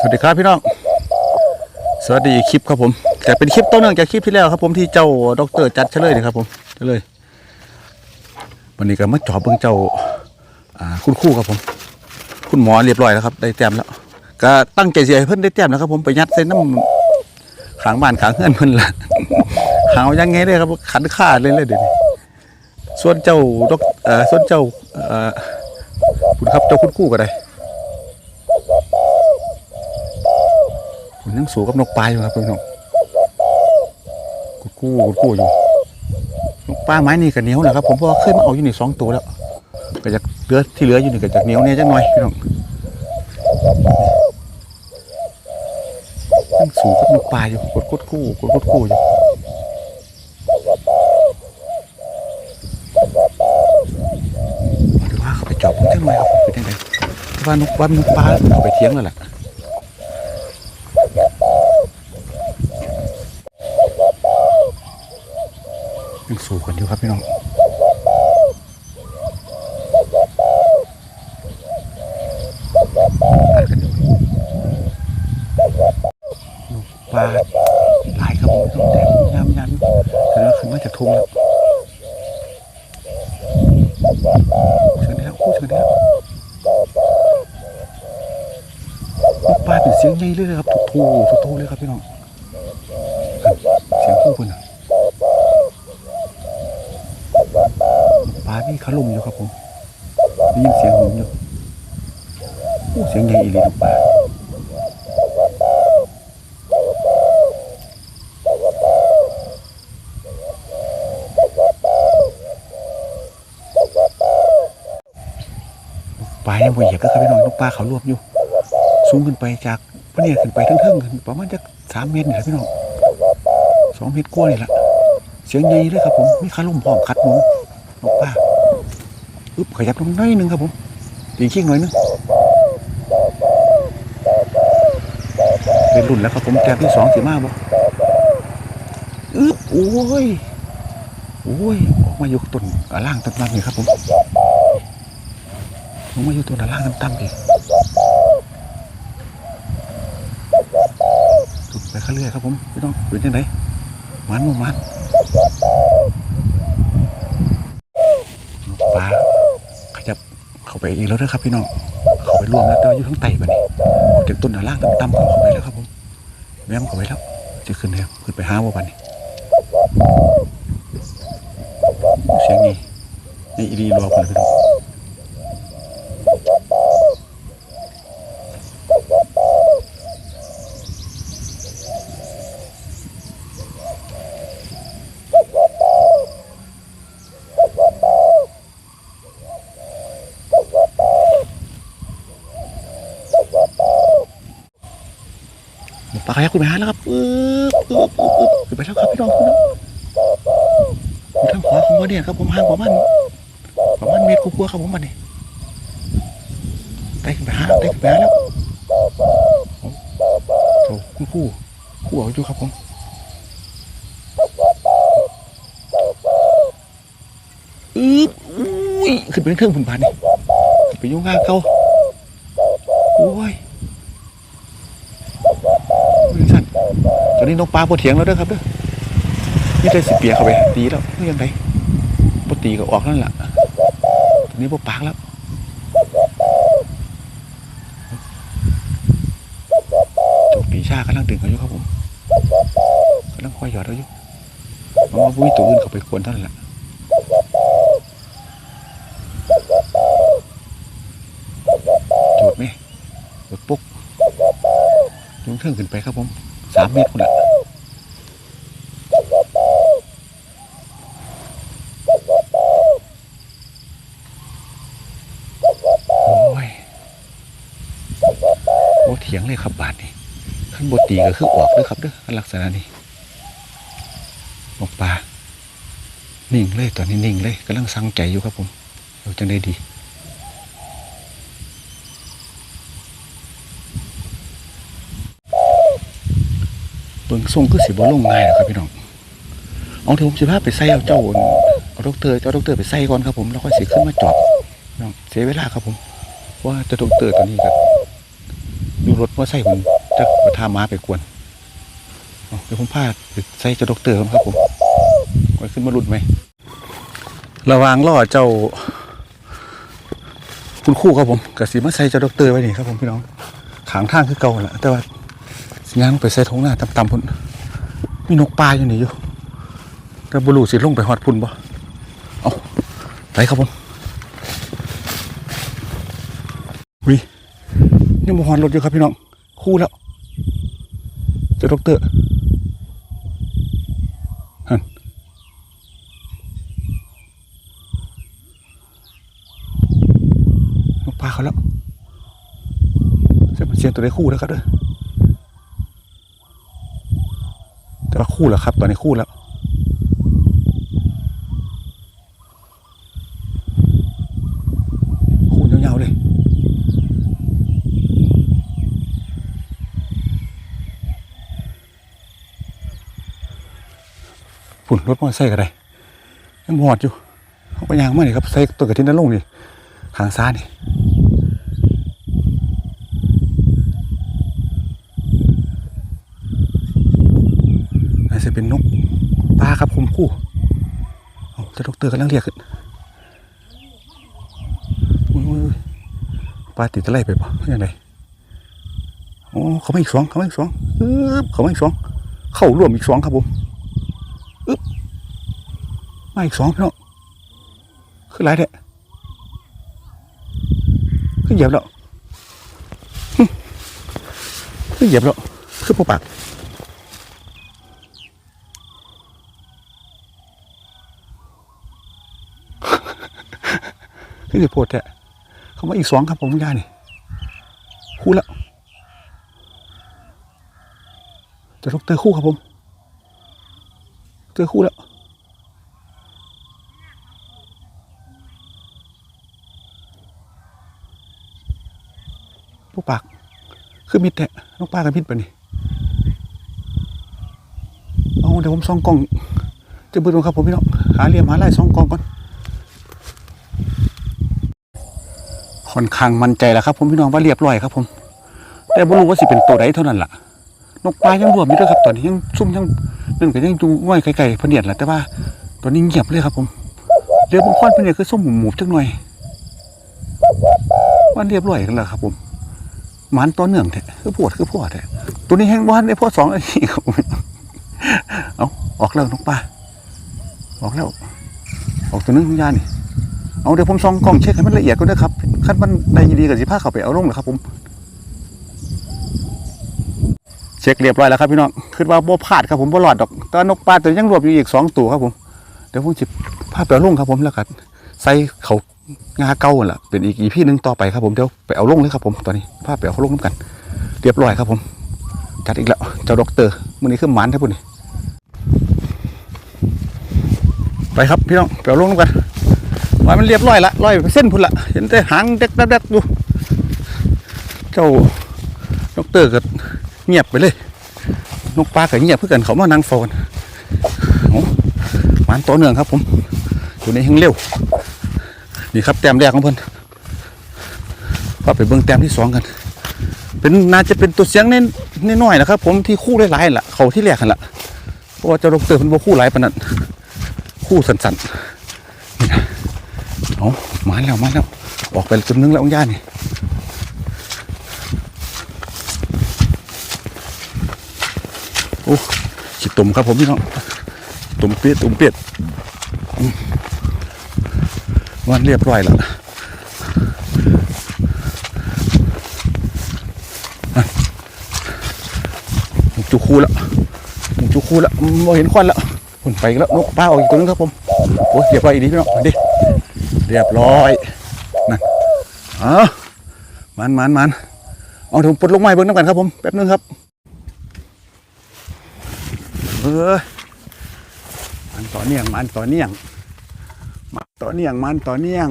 สวัสดีครับพี่น้อง สวัสดีคลิปครับผมแต่เป็นคลิปต้นเนื่องจากคลิปที่แล้วครับผมที่เจ้าดรจัดเฉลยนะครับผมเฉลยวันนี้ก็มาจอบเบิ่งเจ้าอ่าคุณคู่ครับผม คุณหมอเรียบร้อยแล้วครับ ได้แต้มแล้ว ก็ตั้งใจเสียให้เพิ่อนได้แต้มแล้วครับผมไปยัดใส่น้ำขางบ้านขางเฮือนเพิ่นละหาวยังไงเลยครับขันขาดเลยเลยเดี๋ยวนี้ส่วนเจ้าดอกเอ่อส่วนเจ้าอ่อคุณครับเจ้าคุณคู่ก็ได้ ผมยังสู้กับนกปลาอยู่ครับพี่น้องกูกู้กูกู้อยู่นกปลาไม้นี่ก็เหนียวแหละครับผมเพราะเคยมาเอาอยู่นี่สองตัวแล้วก็จะเหลือที่เหลืออยู่นี่ก็จะเหนียวเนี่ยจังหน่อยพี่น้องยังสู้กับนกปลาอยู่กดกดกู้กดกดกู้อยู่หรือว่าเขาไปจับมันจังหน่อยครับเป็นยังไงว่านกว่านกปลาเอาไปเทียงแล้วล่ะ ยังสู้กัน อยู่ครับพี่น้องลูกปลาหลายครับผมแต่ยามยันแสดงว่าขึ้นมาจากทุ่งแล้วเชิญได้แล้วคู่เชิญได้แล้วลูกปลาเป็นเสียงใหญ่เลยครับทุกทูทุกทูเลยครับพี่น้องเสียงคู่เพิ่นน่ะ ปลาพี่เขาลุมอยู่ครับผมได้ยินเสียงหนุนอยู่โอ้เสียงใหญ่อีหลีลูกปลาปลายังบ่เหยียบก็ครับพี่น้องลูกปลาเขารวบอยู่สูงขึ้นไปจากพวกนี้ขึ้นไปทั้งๆขึ้นประมาณจะสามเมตรนี่แหละพี่น้องสองเมตรกว่านี่แหละเสียงใหญ่เลยครับผมมีขาลุ่มพร้อมคัดหมุนนกป้า อึ๊บขยับลงน้อยนึงครับผมตีขี้หน่อยนึงเป็นรุ่นแล้วครับผมแต้มที่สองสีมาบ่อึ๊บโอ้ยโอ้ยออกมาอยู่ต้นอาล่างต่ำๆนี่ครับผมออกมาอยู่ต้นอาล่างต่ำๆอีกฝึกไปข้าเรื่อยครับผมไม่ต้องเป็นยังไงมันบ่มัน เข้าไปอีกแล้วนะครับพี่น้องเขาไปรวมแล้วเต่าอยู่ทั้งไตบันนี้ออกจากต้นหนาล่างต่ำๆเข้าไปแล้วครับผมแม่มเข้าไปแล้วจะขึ้นแล้วขึ้นไปห้าว่าบันนี้เสียงนี้นี่อีรีรวมกันลยพี่น้อง ปลาขยับขึ้นไปหาแล้วครับปึ๊บปึ๊บปึ๊บปึ๊บขึ้นไปแล้วครับพี่น้องพี่น้องทางขวาของว่าเนี่ยครับผมห่างประมาณประมาณเมตรกว่าครับผมบันนี้ไต่ขึ้นไปหาไต่ขึ้นไปหาแล้วโอ้คุณครู่ครู่เอาอยู่ครับผมอึ๊บอุ้ยขึ้นไปเครื่องผุนผ่านนี่ไปยุ่งงานเขาโอ้ยสั่นตอ นนี้นกปลาปวดเถียงแล้วเด้อครับเด้อนี่ได้สิเปียเข้าไปตีแล้วนี่ยังไงปตีก็ออกนั่นแหละตอนนี้ปวปากแล้วตัวปีชากำลังดึงเขาอยู่ครับผมกำลังคอยหยอดเขาอยู่มันมาวิ่งตัวอื่นเขาไปกวนท่านั้นแหละจุดไหมจุดปุ๊กลงเทิงขึ้นไปครับผม สามเมตรคนละโอ้ยโอ้เถียงเลยครับบาทนี่ขั้นบตีก็คือออกเด้วยครับเด้อลักษณะนี้นกปลานิ่งเลยตอนนี้นิ่งเลยกำลังสังใจอยู่ครับผมเราจังได้ดี เบิ่งทรงคือสิบ่ลงง่ายหรอกครับพี่น้องเอาเถอะผมสิพาไปใส่เอาเจ้าเอาดอกเตอร์เจ้าดอกเตอร์ไปใส่ก่อนครับผมแล้วค่อยสิขึ้นมาจอบน้องเสียเวลาครับผมว่าเจะดอกเตอร์ตัวนี้ก็อยู่รถว่าใส่ผมจะประทาม้าไปกวนเดี๋ยวผมพาใส่เจ้าดอกเตอร์ครับผมไว้ขึ้นมาหลุดไหมระวางล่อเจ้า คุณคู่ครับผมกับสีมาใส่เจ้าดอกเตอร์ไว้นี่ครับผมพี่น้องขางทางคือเก่าแหละแต่ว่า สัญญาณไปใส่ทงหน้าต่ำๆพุ่นมีนกปลาอยู่นี่อยู่แต่บลูสิลงไปหอดพุ่นบ่เอาไปครับผมวิยังบ่หอดรถอยู่ครับพี่น้อง คู่แล้วเจ้าดอกเตอร์ฮันนกปลาเขาแล้วเสียงเสียงตัวได้คู่แล้วครับเด้อแต่ ว่าคู่แล้วครับตอนนี้คู่แล้วคู่ยาวๆเลยฝุ่นรถมอเตอร์ไซค์ก็ได้ยังบอดอยู่เขาไปยางมานี่ครับใส่ตัวกระทินนั่นลงนี่หางซ้ายนี่น่าจะ เป็นนกปลาครับผมคู่เอาแต่ดอกเตอร์กำลังเรียกขึ้นปลาติดตะไลไปปะยังไงโอ้เขาไมาอีกสองเขาไมาอีกสองอึ๊บเขาไมาอีกสอง เข้าร่วมอีกสองครับผมอึ้บมาอีกสองพี่น้องคือไรเนี่ยคือเหยียบแล้วหึคือเหยียบแล้วคือปปาก คือจะโพดแท้เขามาอีกสองครับผมยานี่คู่แล้วจะลกเตอคู่ครับผม เตอคู่แล้วผู้ปาก คือมิดแท้น้องปลากับมิดปะนี่เอาเดี๋ยวผมส่องกล้องจะเบิดลงครับผมพี่น้องหาเหลี่ยมหาไล่ส่องกล้องก่อน ค่อนข้างมั่นใจแล้วครับ ผมพี่น้องว่าเรียบร้อยครับ ผม แต่บ่รู้ว่าสิเป็นตัวใดเท่านั้นล่ะ นกปลายังรวมอยู่ด้วยครับ ตอนนี้ยังซุ่มยังนั่นก็ยังดูง่อยไกลๆพเนียดแหละแต่ว่าตอนนี้เงียบเลยครับ ผมเรือบางค้อนเป็นเนี่ยคือส้มหมูๆจักหน่อยวันเรียบร้อยกันแล้วครับ ผมหมันตัวเนื่องแท้คือปวดคือปวดแท้ตัวนี้แห้งบ้านได้พอสองอันนี้ครับเอาออกแล้วนกปลาออกแล้วออกตัวนึงของยานี่ เอาเดี๋ยวผมส่องกล้องเช็คให้มันละเอียดก็ได้ครับขั้นมันได้ดีกับสิผ้าเขาไปเอาลงเลยครับผม เช็คเรียบร้อยแล้วครับพี่น้องคิดว่าบ่พลาดครับผมบ่หลอดดอกตอนกปลาตัวยังรวบอยู่อีกสองตัวครับผมเดี๋ยวผมจิพาไปเอาลงครับผมแล้วกันใส่เขางาเก้าล่ะเป็นอีกอีพี่หนึ่งต่อไปครับผมเดี๋ยวไปเอาลงเลยครับผมตอนนี้พาไปเอาเขาลงน้ำกัน เรียบร้อยครับผม จัดอีกแล้วเจ้าด็อกเตอร์มันนี้คือหมันครับพุ่นนี่ไปครับพี่น้องไปเอาลงน้ำกัน ว่ามันเรียบร้อยละร้อยเส้นพุ่นละเห็นแต่หางเด็กๆๆอยู่เจ้าด็อกเตอร์ก็เงียบไปเลย นกปลาก็เงียบเพื่อกันเขามานั่งฟอนหมันต่อเนื่องครับผมอยู่ในแห้งเร็วนี่ครับแต้มแรกของเพิ่นก็ไปเบิ่งแต้มที่สองกัน เป็นน่าจะเป็นตัวเสียงเน้นน้อยๆนะครับ ผมที่คู่หลายๆล่ะเขาที่แรกกันละเพราะว่าเจะลงเตอร์เพิ่นบ่คู่หลายปนนั้นคู่สันๆนี่นะ เอามาแล้วมาแล้ว ออกไปจำนึงแล้วองย่านี่โอ้ขีดตุ่มครับผมพี่น้องตุ่มเปียดตุ่มเปียดวันเรียบร้อยแล้วอะจุคูแล้วจุคูแล้วมเห็นควันแล้วหุ่นไปแล้วนกป้าออกอีกตัวนึงครับผมโอ้ยเรียบร้อยอีกดีพี่น้องมาดิ เรียบร้อยนั่นอ๋อมันมันมันเอาเดี๋ยวผมปลดลงไม้เบิ้งน้ำกันครับผมแป๊บนึงครับเออมันต่อเนื่องมันต่อเนื่องมันต่อเนื่องมันต่อเนื่อง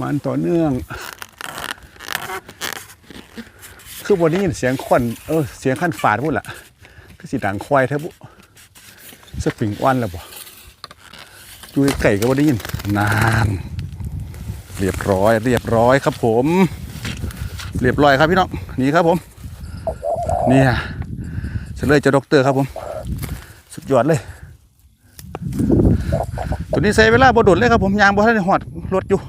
มันต่อเนื่อง คือวันนี้เสียงควันเออเสียงขั้นฝาดพูดละคือสีดังควายแทบบุส ปริงอ้วนแล้วบ่อยู่ไก่ก็บ่ได้ยินนานเรียบร้อย เรียบร้อยครับผม เรียบร้อยครับพี่น้องนี่ครับผม เนี่ยเฉลยจ้าด็อกเตอร์ครับผม สุดยอดเลย ตัวนี้ใช้เวลาบ่โดดเลยครับผมยางบ่ทันได้หอดรถอยู่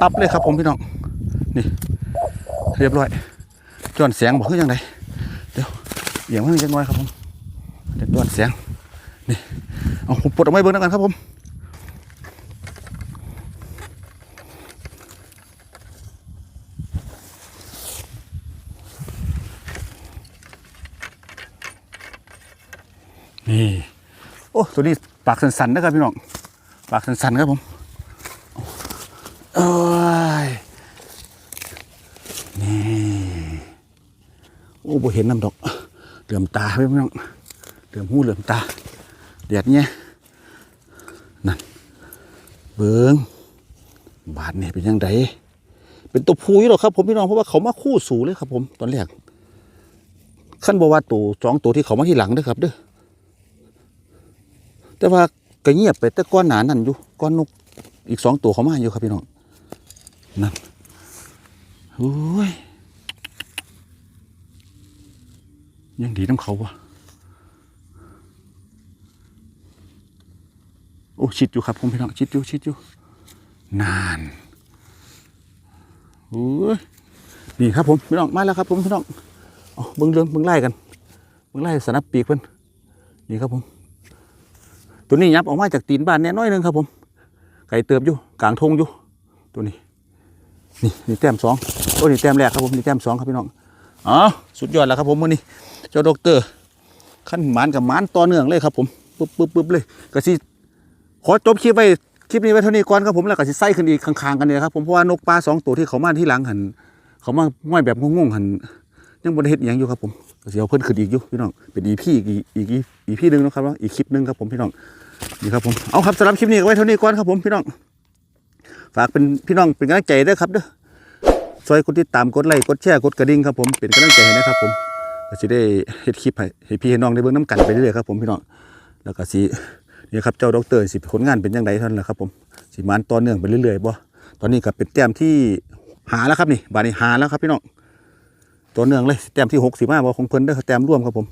ตับเลยครับผมพี่น้องนี่ เรียบร้อยจวนเสียงบอกคือยังไงเดี๋ยวเอียงมันจังน้อยครับผมเดี๋ยวจวนเสียง นี่เอาผมปลดออกมาให้เบิ่งแล้วกันครับผมนี่โอ้ตัวนี้ปากสันๆนะครับพี่น้องปากสันๆครับผมโอ้ยนี่โอ้บ่เห็นน้ำดอกเหลื่อมตาพี่น้องเหลื่อมหูเหลื่อมตา เดียดเนี่ยนั่นเบิ้งบาทเนี่ยเป็นยังไงเป็นตัวผู้อยู่หรอกครับ ผมพี่น้องเพราะว่าเขามาคู่สูเลยครับ ผมตอนแรกขั้นบอกว่าตัวสองตัวที่เขามาที่หลังเด้อครับเด้อแต่ว่าก็เงียบไปแต่ก้อนหนานั่นอยู่ก้อนนกอีกสองตัวเขามาอยู่ครับพี่น้องนั่นโอ้ยยังดีน้ำเขาวะ โอ้ชิดอยู่ครับผมพี่น้องชิดอยู่ชิดอยู่นานโอ้ยนี่ครับผมพี่น้องมาแล้วครับผมพี่น้องเอาเบิ้งเรื่องเบิ้งไล่กันเบิ้งไล่สนับปีกเพิ่นนี่ครับผม ตัวนี้ยับออกมาจากตีนบ้านแน่น้อยนึงครับผม ไก่เติบอยู่กลางทงอยู่ ตัวนี้ นี่นี่แต้มสองโอ้นี่แต้มแรกครับผมนี่แต้มสองครับพี่น้องอ๋อสุดยอดแล้วครับผมมื้อนี้เจ้าดอกเตอร์ขั้นหมานกับหมานต่อเนื่องเลยครับผมปึ๊บปึ๊บปึ๊บเลยก็สิ ขอจบคลิปไว้คลิปนี้ไว้เท่านี้ก่อนครับผมแล้วก็สิไส้ขึ้นอีกข้างๆกันเนี่ยครับผมเพราะว่านกปลาสองตัวที่เขามาที่หลังหันเขามาง่อยแบบงงๆหันยังบนเฮ็ดอย่างอยู่ครับผมก็สิเอาเพิ่นขึ้นอีกอยู่พี่น้องเป็นอีพี่อีกอีกอีพี่หนึ่งนะครับเนาอีกคลิปหนึ่งครับผมพี่น้องนี่ครับผมเอาครับสำหรับคลิปนี้ไว้เท่านี้ก่อนครับผมพี่น้อง ฝากเป็นพี่น้องเป็นกำลังใจด้วยครับเด้อช่วยกดติดตามกดไลค์กดแชร์กดกระดิ่งครับผมเป็นกำลังใจให้นะครับผมก็สิได้เฮ็ดคลิปให้พี่ให้น้องได้เบิ่งน้ำกันไปเรื่อยๆครับผมพี่น้องแล้วก็สิ นี่ครับเจ้าดอกเตอร์สิผลงานเป็นยังไงท่านล่ะครับผมสิมานต่อเนื่องไปเรื่อยๆบ่ตอนนี้ก็เป็นแต้มที่หาแล้วครับนี่บานนี้หาแล้วครับพี่น้องต่อเนื่องเลยแต้มที่หกสิบห้าบ่ของเพิ่นเด้อแต้มร่วมครับผม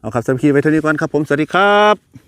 เอาครับสำหรับคลิปไว้เท่านี้ก่อนครับผมสวัสดีครับ